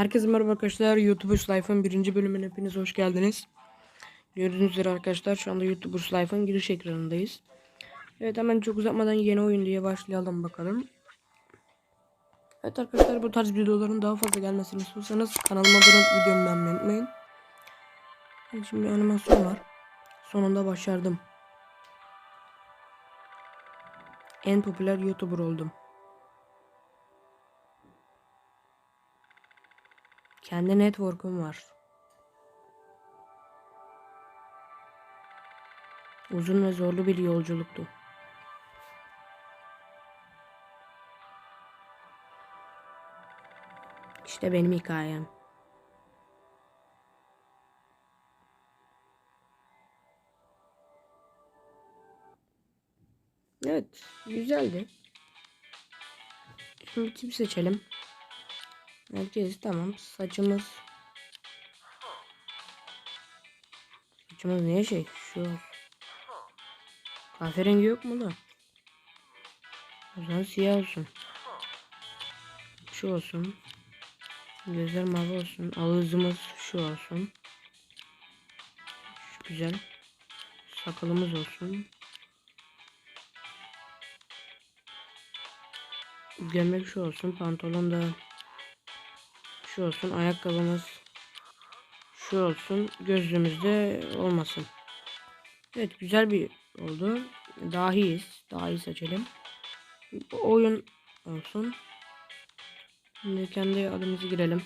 Herkese merhaba arkadaşlar. YouTubers Life'ın birinci bölümüne hepiniz hoş geldiniz. Gördüğünüz üzere arkadaşlar şu anda YouTubers Life'ın giriş ekranındayız. Evet hemen çok uzatmadan yeni oyun diye başlayalım bakalım. Evet arkadaşlar bu tarz videoların daha fazla gelmesini istiyorsanız kanalıma abone olup videomu beğenmeyi unutmayın. Evet, şimdi animasyon var. Sonunda başardım. En popüler YouTuber oldum. Kendi network'um var. Uzun ve zorlu bir yolculuktu. İşte benim hikayem. Evet, güzeldi. Şimdi tip seçelim. Herkes tamam. Saçımız. Saçımız niye şey? Şu. Kahverengi yok mu da? O zaman siyah olsun. Şu olsun. Gözler mavi olsun. Ağzımız şu olsun. Şu güzel. Sakalımız olsun. Gömlek şu olsun. Pantolon da şu olsun. Ayakkabımız şu olsun. Gözlüğümüz de olmasın. Evet güzel bir oldu. Dahiyiz. Dahi seçelim. Bu oyun olsun. Şimdi kendi adımızı girelim.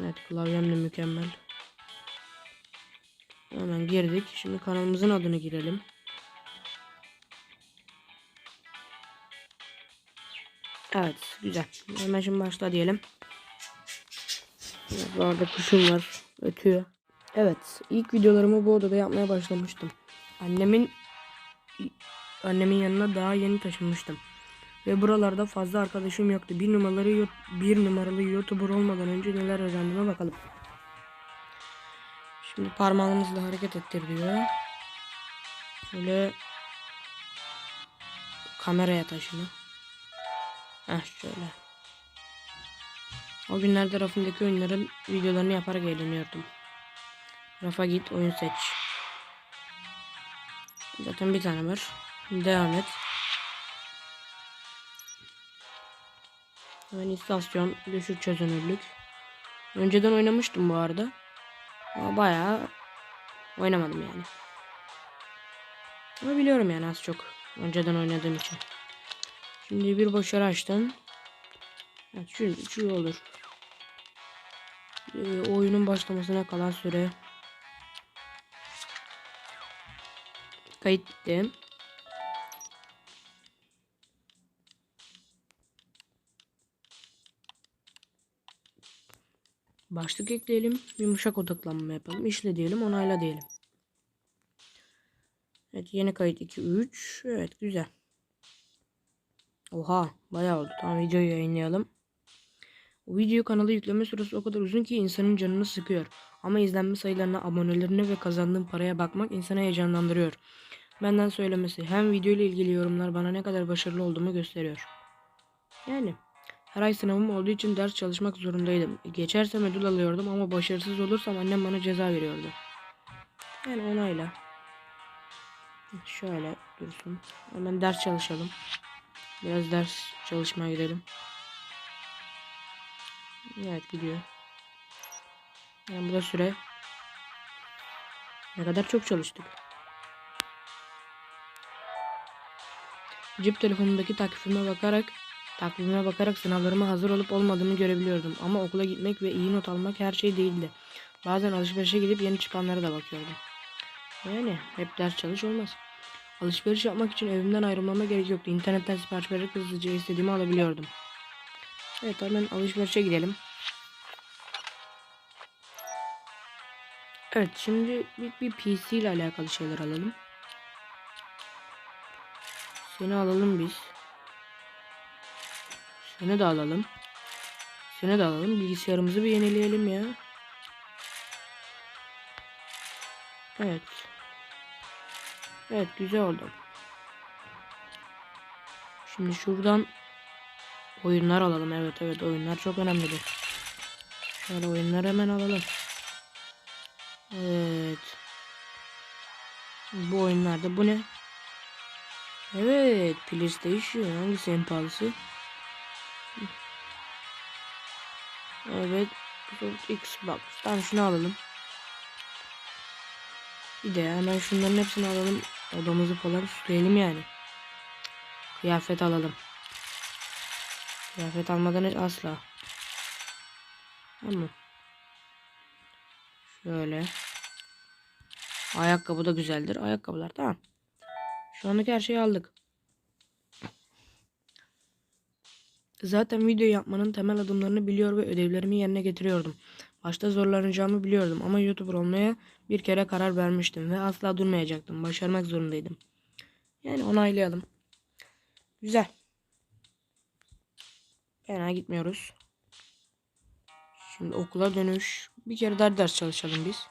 Evet klavyem de mükemmel. Hemen girdik. Şimdi kanalımızın adını girelim. Evet güzel. Hemen başla diyelim. Bu arada kuşum var. Ötüyor. Evet ilk videolarımı bu odada yapmaya başlamıştım. Annemin annemin yanına daha yeni taşınmıştım. Ve buralarda fazla arkadaşım yoktu. Bir numaralı bir numaralı YouTuber olmadan önce neler öğrendiğime bakalım. Şimdi parmağımızla hareket ettir diyor. Şöyle kameraya taşını. Heh şöyle. O günlerde rafımdaki oyunların videolarını yaparak eğleniyordum. Rafa git oyun seç. Zaten bir tane var. Devam et. Hemen istasyon düşük çözünürlük. Önceden oynamıştım bu arada. Ama bayağı oynamadım yani. Ama biliyorum yani az çok. Önceden oynadığım için. Şimdi bir başarı açtın. Evet, şu, şu olur. Ee, oyunun başlamasına kalan süre. Kayıt bitti. Başlık ekleyelim. Yumuşak odaklanma yapalım. İşle diyelim. Onayla diyelim. Evet yeni kayıt 2 3. Evet güzel. Oha bayağı oldu. Tamam videoyu yayınlayalım. Bu video kanalı yükleme süresi o kadar uzun ki insanın canını sıkıyor. Ama izlenme sayılarına, abonelerine ve kazandığım paraya bakmak insanı heyecanlandırıyor. Benden söylemesi hem video ile ilgili yorumlar bana ne kadar başarılı olduğumu gösteriyor. Yani her ay sınavım olduğu için ders çalışmak zorundaydım. Geçersem ödül alıyordum ama başarısız olursam annem bana ceza veriyordu. Yani onayla. Şöyle dursun. Hemen ders çalışalım. Biraz ders çalışmaya gidelim. Evet gidiyor. Yani bu da süre. Ne kadar çok çalıştık. Cep telefonumdaki takvime bakarak takvime bakarak sınavlarıma hazır olup olmadığımı görebiliyordum. Ama okula gitmek ve iyi not almak her şey değildi. Bazen alışverişe gidip yeni çıkanlara da bakıyordum. Yani hep ders çalış olmaz. Alışveriş yapmak için evimden ayrılmama gerek yoktu. İnternetten sipariş vererek hızlıca istediğimi alabiliyordum. Evet hemen alışverişe gidelim. Evet şimdi bir, bir PC ile alakalı şeyler alalım. Seni alalım biz. Seni de alalım. Seni de alalım. Bilgisayarımızı bir yenileyelim ya. Evet. Evet güzel oldu. Şimdi şuradan Oyunlar alalım. Evet evet oyunlar çok önemlidir. Şöyle oyunları hemen alalım. Evet. Bu oyunlarda bu ne? Evet PlayStation hangisi en pahalısı? Evet Xbox. Tamam şunu alalım. Bir de hemen şunların hepsini alalım. Odamızı falan süsleyelim yani. Kıyafet alalım. Kıyafet almadan hiç asla. Tamam. Şöyle. Ayakkabı da güzeldir. Ayakkabılar tamam. Şu anlık her şeyi aldık. Zaten video yapmanın temel adımlarını biliyor ve ödevlerimi yerine getiriyordum. Başta zorlanacağımı biliyordum ama YouTuber olmaya bir kere karar vermiştim ve asla durmayacaktım. Başarmak zorundaydım. Yani onaylayalım. Güzel. Fena gitmiyoruz. Şimdi okula dönüş. Bir kere daha ders çalışalım biz.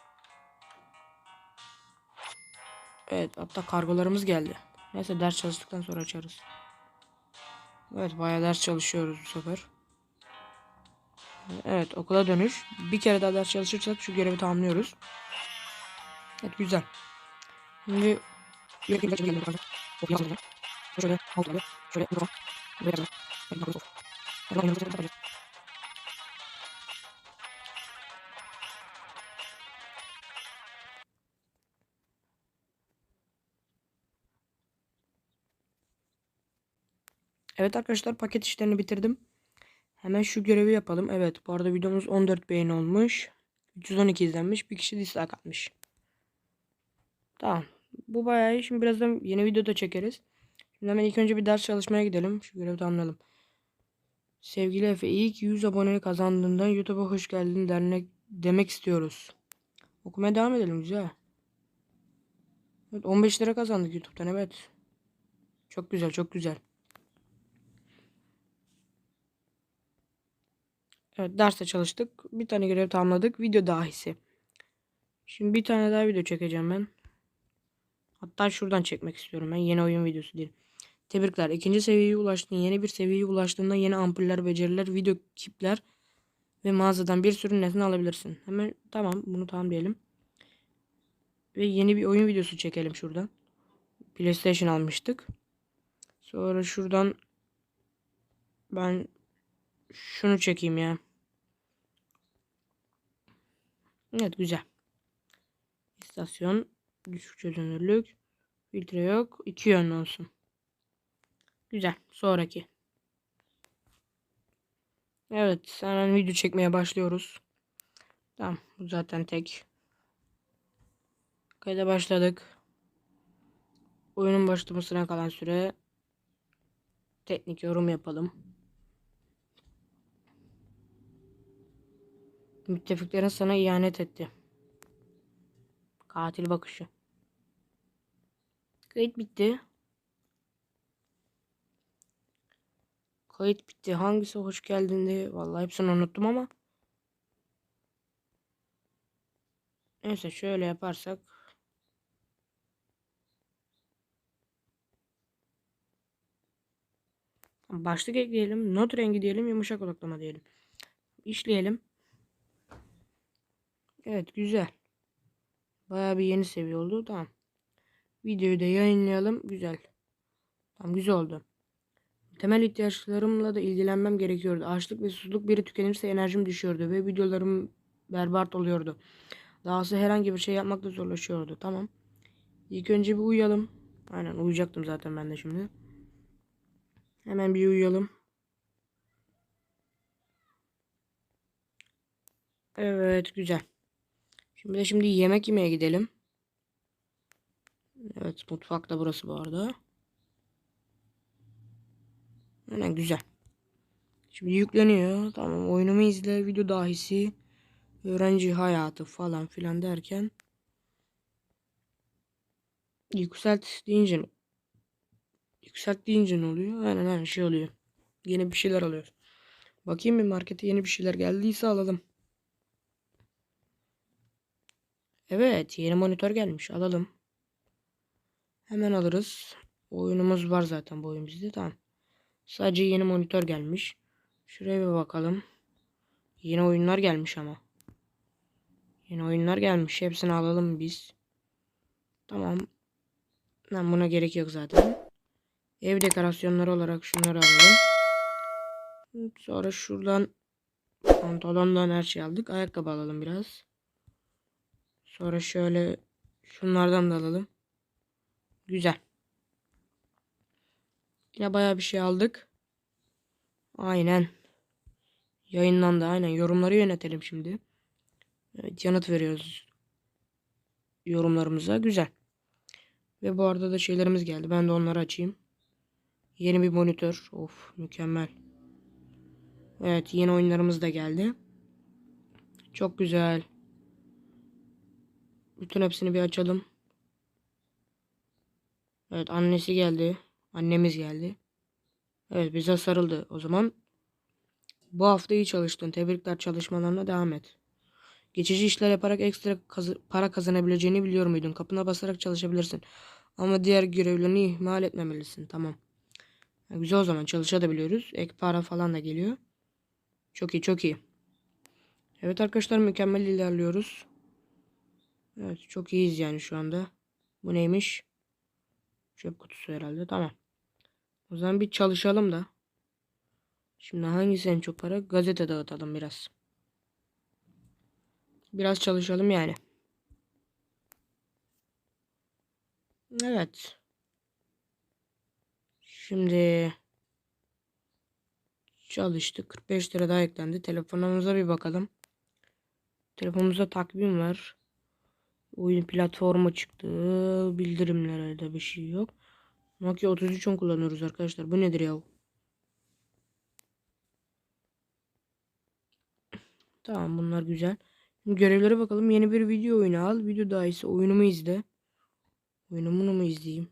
Evet hatta kargolarımız geldi. Neyse ders çalıştıktan sonra açarız. Evet bayağı ders çalışıyoruz bu sefer. Evet okula dönüş. Bir kere daha ders çalışırsak şu görevi tamamlıyoruz. Evet güzel. Şimdi şöyle şöyle şöyle şöyle Evet arkadaşlar paket işlerini bitirdim. Hemen şu görevi yapalım. Evet bu arada videomuz 14 beğeni olmuş. 312 izlenmiş. Bir kişi dislike atmış. Tamam. Bu bayağı iyi. Şimdi birazdan yeni video da çekeriz. Şimdi hemen ilk önce bir ders çalışmaya gidelim. Şu görevi tamamlayalım. Sevgili Efe ilk 100 abone kazandığından YouTube'a hoş geldin dernek demek istiyoruz. Okumaya devam edelim güzel. Evet 15 lira kazandık YouTube'dan evet. Çok güzel çok güzel. Evet derste çalıştık. Bir tane görev tamamladık. Video dahisi. Şimdi bir tane daha video çekeceğim ben. Hatta şuradan çekmek istiyorum ben. Yeni oyun videosu değil. Tebrikler. İkinci seviyeye ulaştın. Yeni bir seviyeye ulaştığında yeni ampuller, beceriler, video kipler ve mağazadan bir sürü nesne alabilirsin. Hemen tamam bunu tamam diyelim. Ve yeni bir oyun videosu çekelim şuradan. PlayStation almıştık. Sonra şuradan ben şunu çekeyim ya. Evet güzel. İstasyon düşük çözünürlük filtre yok. iki yönlü olsun. Güzel. Sonraki. Evet. Hemen video çekmeye başlıyoruz. Tamam. Bu zaten tek. Kayda başladık. Oyunun başlamasına kalan süre teknik yorum yapalım. Müttefiklerin sana ihanet etti. Katil bakışı. Kayıt bitti. Kayıt bitti. Hangisi hoş geldin diye. Vallahi hepsini unuttum ama. Neyse şöyle yaparsak. Başlık ekleyelim. Not rengi diyelim. Yumuşak odaklama diyelim. İşleyelim. Evet güzel. Bayağı bir yeni seviye oldu. Tamam. Videoyu da yayınlayalım. Güzel. Tamam güzel oldu. Temel ihtiyaçlarımla da ilgilenmem gerekiyordu. Açlık ve susuzluk biri tükenirse enerjim düşüyordu ve videolarım berbat oluyordu. Dahası herhangi bir şey yapmak da zorlaşıyordu. Tamam. İlk önce bir uyuyalım. Aynen uyuyacaktım zaten ben de şimdi. Hemen bir uyuyalım. Evet güzel. Şimdi de şimdi yemek yemeye gidelim. Evet mutfak da burası bu arada. Aynen güzel. Şimdi yükleniyor. Tamam oyunumu izle. Video dahisi. Öğrenci hayatı falan filan derken. Yükselt deyince Yükselt deyince ne oluyor? Aynen aynen şey oluyor. Yeni bir şeyler alıyor. Bakayım bir markete yeni bir şeyler geldiyse alalım. Evet yeni monitör gelmiş alalım. Hemen alırız. Oyunumuz var zaten bu oyun bizde tamam. Sadece yeni monitör gelmiş. Şuraya bir bakalım. Yeni oyunlar gelmiş ama. Yeni oyunlar gelmiş. Hepsini alalım biz. Tamam. Lan buna gerek yok zaten. Ev dekorasyonları olarak şunları alalım. Sonra şuradan pantolondan her şey aldık. Ayakkabı alalım biraz. Sonra şöyle şunlardan da alalım. Güzel. Yine bayağı bir şey aldık. Aynen. Yayınlandı aynen. Yorumları yönetelim şimdi. Evet yanıt veriyoruz. Yorumlarımıza. Güzel. Ve bu arada da şeylerimiz geldi. Ben de onları açayım. Yeni bir monitör. Of mükemmel. Evet yeni oyunlarımız da geldi. Çok güzel. Bütün hepsini bir açalım. Evet annesi geldi. Annemiz geldi. Evet bize sarıldı. O zaman bu hafta iyi çalıştın. Tebrikler çalışmalarına devam et. Geçici işler yaparak ekstra kazı- para kazanabileceğini biliyor muydun? Kapına basarak çalışabilirsin. Ama diğer görevlerini ihmal etmemelisin. Tamam. Ha, güzel o zaman çalışabiliyoruz. Ek para falan da geliyor. Çok iyi çok iyi. Evet arkadaşlar mükemmel ilerliyoruz. Evet çok iyiyiz yani şu anda. Bu neymiş? Çöp kutusu herhalde. Tamam. O zaman bir çalışalım da. Şimdi hangisi en çok para? Gazete dağıtalım biraz. Biraz çalışalım yani. Evet. Şimdi çalıştık. 45 lira daha eklendi. Telefonumuza bir bakalım. Telefonumuzda takvim var. Oyun platformu çıktı. Bildirimlerde bir şey yok. Nokia 3310 kullanıyoruz arkadaşlar. Bu nedir ya? Tamam bunlar güzel. Şimdi görevlere bakalım. Yeni bir video oyunu al. Video daha iyisi oyunumu izle. Oyunumunu mu izleyeyim?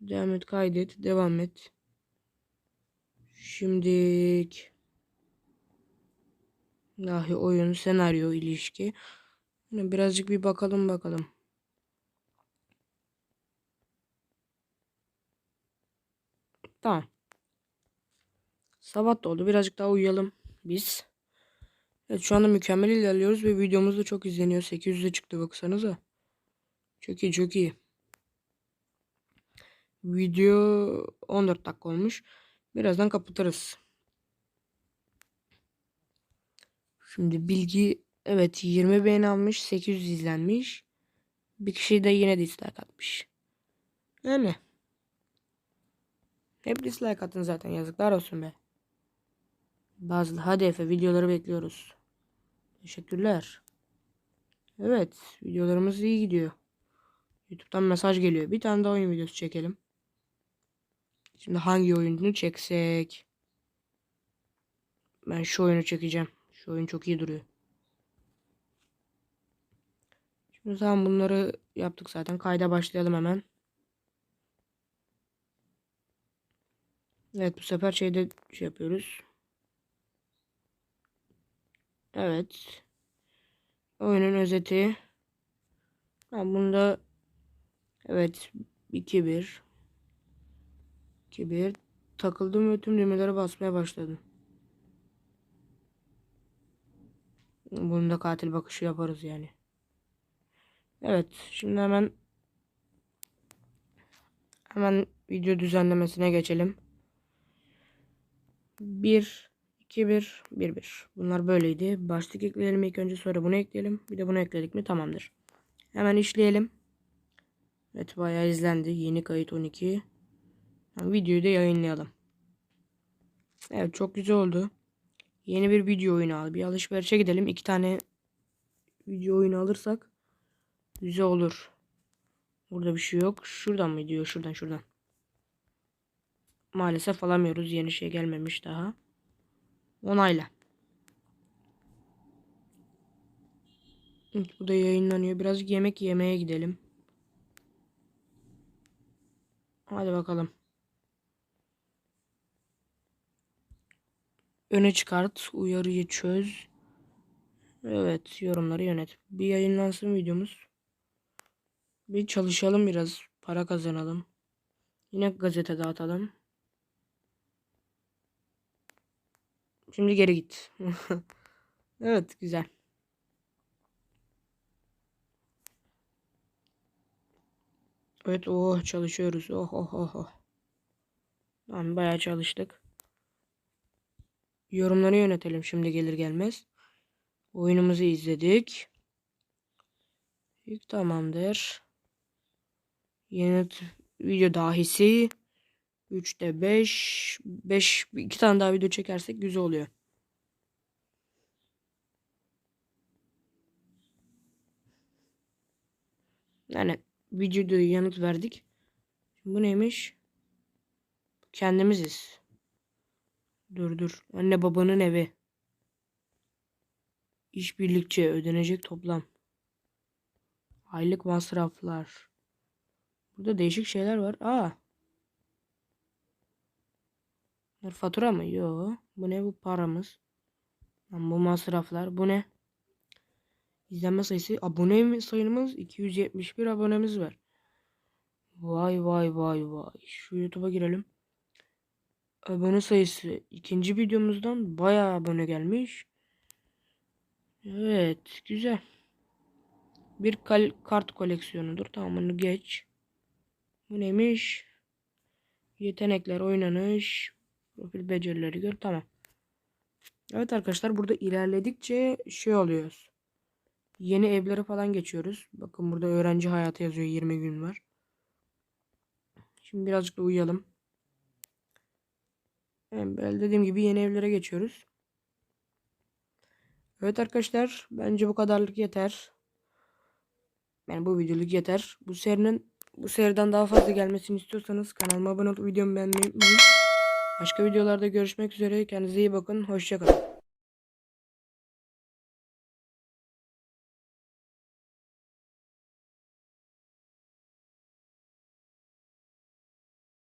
Devam et kaydet. Devam et. Şimdilik dahi oyun, senaryo, ilişki. Birazcık bir bakalım bakalım. Tamam. Sabah da oldu. Birazcık daha uyuyalım biz. Evet şu anda mükemmel ilerliyoruz ve videomuz da çok izleniyor. 800'e çıktı baksanıza. Çok iyi çok iyi. Video 14 dakika olmuş. Birazdan kapatırız. Şimdi bilgi evet 20 beğeni almış 800 izlenmiş. Bir kişi de yine dislike atmış. Yani. Hep dislike atın zaten yazıklar olsun be. Bazı hadi Efe videoları bekliyoruz. Teşekkürler. Evet videolarımız iyi gidiyor. YouTube'dan mesaj geliyor. Bir tane daha oyun videosu çekelim. Şimdi hangi oyunu çeksek? Ben şu oyunu çekeceğim. Şu oyun çok iyi duruyor. Şimdi tamam bunları yaptık zaten. Kayda başlayalım hemen. Evet bu sefer şeyde şey yapıyoruz. Evet. Oyunun özeti. Ben bunda evet 2-1 2-1 takıldım ve tüm düğmelere basmaya başladım. Bunu da katil bakışı yaparız yani. Evet şimdi hemen hemen video düzenlemesine geçelim. 1 2 1 1 1. Bunlar böyleydi. Başlık ekleyelim ilk önce sonra bunu ekleyelim. Bir de bunu ekledik mi tamamdır. Hemen işleyelim. Evet bayağı izlendi. Yeni kayıt 12. Yani videoyu da yayınlayalım. Evet çok güzel oldu. Yeni bir video oyunu al. Bir alışverişe gidelim. İki tane video oyunu alırsak güzel olur. Burada bir şey yok. Şuradan mı diyor? Şuradan şuradan. Maalesef alamıyoruz. Yeni şey gelmemiş daha. Onayla. Bu da yayınlanıyor. Biraz yemek yemeye gidelim. Hadi bakalım. Öne çıkart. Uyarıyı çöz. Evet. Yorumları yönet. Bir yayınlansın videomuz. Bir çalışalım biraz. Para kazanalım. Yine gazete dağıtalım. Şimdi geri git. evet güzel. Evet oh çalışıyoruz. Oh oh oh oh. Tamam bayağı çalıştık. Yorumları yönetelim şimdi gelir gelmez. Oyunumuzu izledik. Yük tamamdır. Yeni video dahisi. 3'te 5. 5 2 tane daha video çekersek güzel oluyor. Yani videoda yanıt verdik. Bu neymiş? Kendimiziz. Dur dur. Anne babanın evi. İşbirlikçi ödenecek toplam. Aylık masraflar. Burada değişik şeyler var. Aa. Bunlar fatura mı? Yo. Bu ne? Bu paramız. Lan bu masraflar. Bu ne? İzlenme sayısı. Abone sayımız 271 abonemiz var. Vay vay vay vay. Şu YouTube'a girelim. Abone sayısı ikinci videomuzdan bayağı abone gelmiş. Evet, güzel. Bir kart koleksiyonudur. Tamam bunu geç. Bu neymiş? Yetenekler, oynanış, profil becerileri gör. Tamam. Evet arkadaşlar burada ilerledikçe şey oluyoruz. Yeni evlere falan geçiyoruz. Bakın burada öğrenci hayatı yazıyor. 20 gün var. Şimdi birazcık da uyuyalım. Böyle dediğim gibi yeni evlere geçiyoruz. Evet arkadaşlar bence bu kadarlık yeter. Yani bu videoluk yeter. Bu serinin bu seriden daha fazla gelmesini istiyorsanız kanalıma abone olup videomu beğenmeyi unutmayın. Başka videolarda görüşmek üzere. Kendinize iyi bakın. Hoşçakalın.